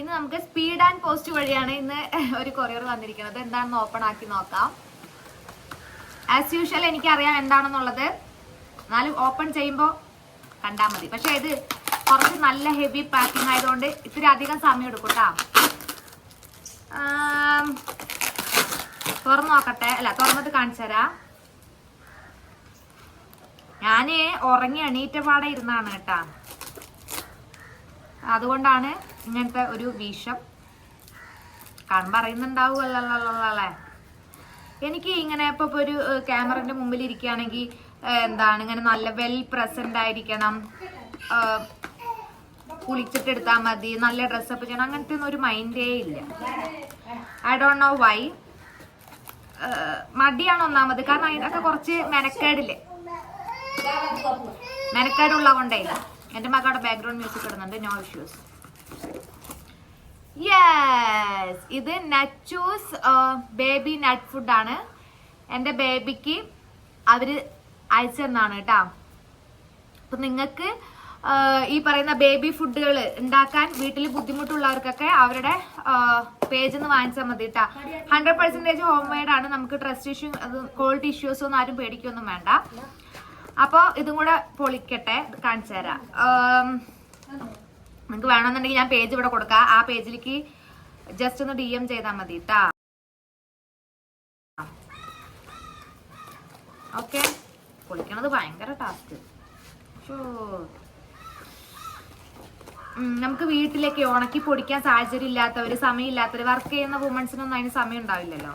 ഇന്ന് നമുക്ക് speed and post വഴിയാണ് ഇന്ന് ഒരു കൊറിയർ വന്നിരിക്കുന്നത്. എന്താണെന്ന് ഓപ്പൺ ആക്കി നോക്കാം. ആസ് യൂഷ്വൽ എനിക്കറിയാം എന്താണെന്നുള്ളത്. എന്നാലും ഓപ്പൺ ചെയ്യുമ്പോൾ കണ്ടാൽ മതി. പക്ഷെ ഇത് കുറച്ച് നല്ല ഹെവി പാക്കിംഗ് ആയതുകൊണ്ട് ഇത്തിരി അധികം സമയം എടുക്കും കേട്ടോ തുറന്നു നോക്കട്ടെ. അല്ല തുറന്നിട്ട് കാണിച്ചു തരാം. ഞാൻ ഉറങ്ങി എണീറ്റ പാടെ ഇരുന്നാണ് കേട്ടാ. അതുകൊണ്ടാണ് ഇങ്ങനത്തെ ഒരു വിഷം കാണുമ്പോൾ അറിയുന്നുണ്ടാവുമല്ലേ എനിക്ക് ഇങ്ങനെ ഇപ്പൊ ഒരു ക്യാമറന്റെ മുമ്പിൽ ഇരിക്കുകയാണെങ്കിൽ എന്താണ് ഇങ്ങനെ നല്ല വെൽ പ്രസന്റ് ആയിരിക്കണം കുളിച്ചിട്ടെടുത്താൽ മതി നല്ല ഡ്രസ്സപ്പ് ചെയ്യണം അങ്ങനത്തെ ഒന്നും ഒരു മൈൻഡേ ഇല്ല. ഐ ഡോണ്ട് നോ വൈ മടിയാണ് ഒന്നാമത്. കാരണം അതിനൊക്കെ കുറച്ച് മെനക്കേടില്ലേ? മെനക്കേടുള്ള കൊണ്ടേ എന്റെ മകളുടെ ബാക്ക്ഗ്രൗണ്ട് മ്യൂസിക് ഇടുന്നുണ്ട് നോ ഇഷ്യൂസ് യെസ് ഇത് നച്ചൂസ് ബേബി നട്ട് ഫുഡ് ആണ്. എന്റെ ബേബിക്ക് അവർ അയച്ചു തന്നാണ് കേട്ടാ. നിങ്ങൾക്ക് ഈ പറയുന്ന ബേബി ഫുഡുകൾ ഉണ്ടാക്കാൻ വീട്ടിൽ ബുദ്ധിമുട്ടുള്ളവർക്കൊക്കെ അവരുടെ പേജിൽ നിന്ന് വാങ്ങിച്ചാൽ മതി കേട്ടാ. ഹൺഡ്രഡ് പെർസെന്റേജ് ഹോം മെയ്ഡ് ആണ്. നമുക്ക് ട്രസ്റ്റ് ഇഷ്യൂ ക്വാളിറ്റി ഇഷ്യൂസ് ഒന്നും ആരും പേടിക്കൊന്നും വേണ്ട. അപ്പോൾ ഇതും കൂടെ പൊളിക്കട്ടെ കാണിച്ചു തരാം. നിങ്ങൾക്ക് വേണമെന്നുണ്ടെങ്കിൽ ഞാൻ പേജ് ഇവിടെ കൊടുക്കാം. ആ പേജിലേക്ക് ജസ്റ്റ് ഒന്ന് ഡി എം ചെയ്താൽ മതി കേട്ടാ ഓക്കെ കുളിക്കണത് ഭയങ്കര ടാസ്ക് നമുക്ക് വീട്ടിലേക്ക് ഉണക്കി പൊടിക്കാൻ സാഹചര്യം ഇല്ലാത്തവര് സമയമില്ലാത്തവര് വർക്ക് ചെയ്യുന്ന വുമൺസിനൊന്നും അതിന് സമയം ഉണ്ടാവില്ലല്ലോ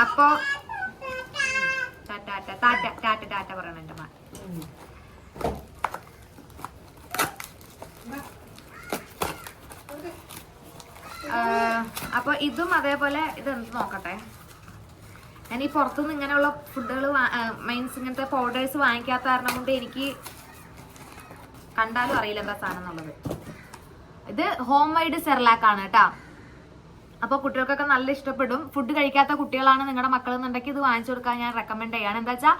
അപ്പോ ടാറ്റ ടാറ്റ ടാറ്റ ടാറ്റ ടാറ്റ പറയണം എന്റെ മാ അപ്പൊ ഇതും അതേപോലെ ഇത് എന്ത് നോക്കട്ടെ? ഞാൻ ഈ പുറത്തുനിന്ന് ഇങ്ങനെയുള്ള ഫുഡുകൾ മീൻസ് ഇങ്ങനത്തെ പൗഡേഴ്സ് വാങ്ങിക്കാത്ത കാരണം കൊണ്ട് എനിക്ക് കണ്ടാലും അറിയില്ല എന്താ സാധനം എന്നുള്ളത്. ഇത് ഹോം വൈഡ് സെർലാക്ക് ആണ് കേട്ടാ. അപ്പൊ കുട്ടികൾക്കൊക്കെ നല്ല ഇഷ്ടപ്പെടും. ഫുഡ് കഴിക്കാത്ത കുട്ടികളാണ് നിങ്ങളുടെ മക്കൾ എന്നുണ്ടെങ്കിൽ ഇത് വാങ്ങിച്ചു കൊടുക്കാൻ ഞാൻ റെക്കമെൻഡ് ചെയ്യാണ്. എന്താ വെച്ചാൽ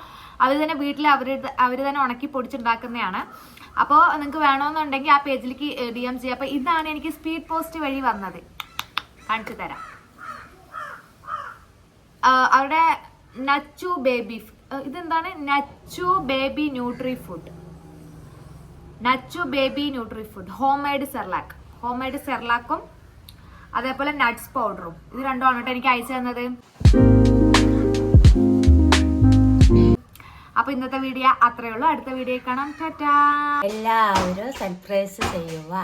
അവർ തന്നെ വീട്ടിൽ അവർ അവർ തന്നെ ഉണക്കി പൊടിച്ചുണ്ടാക്കുന്നതാണ്. അപ്പോൾ നിങ്ങൾക്ക് വേണമെന്നുണ്ടെങ്കിൽ ആ പേജിലേക്ക് ഡി എം ചെയ്യാം. അപ്പോൾ ഇതാണ് എനിക്ക് സ്പീഡ് പോസ്റ്റ് വഴി വന്നത്. കാണിച്ചു തരാം. അവിടെ നച്ചു ബേബി ഇതെന്താണ് Nachu baby nutri food Nachu baby nutri food homemade Cerelac homemade സെർലാക്കും അതേപോലെ നട്ട്സ് പൗഡറും ഇത് രണ്ടുമാണ് കേട്ടോ എനിക്ക് അയച്ചു തന്നത്. അപ്പൊ ഇന്നത്തെ വീഡിയോ അത്രയേ ഉള്ളൂ. അടുത്ത വീഡിയോ കാണാം. ടാറ്റാ എല്ലാവരും സർപ്രൈസ് ചെയ്യുക.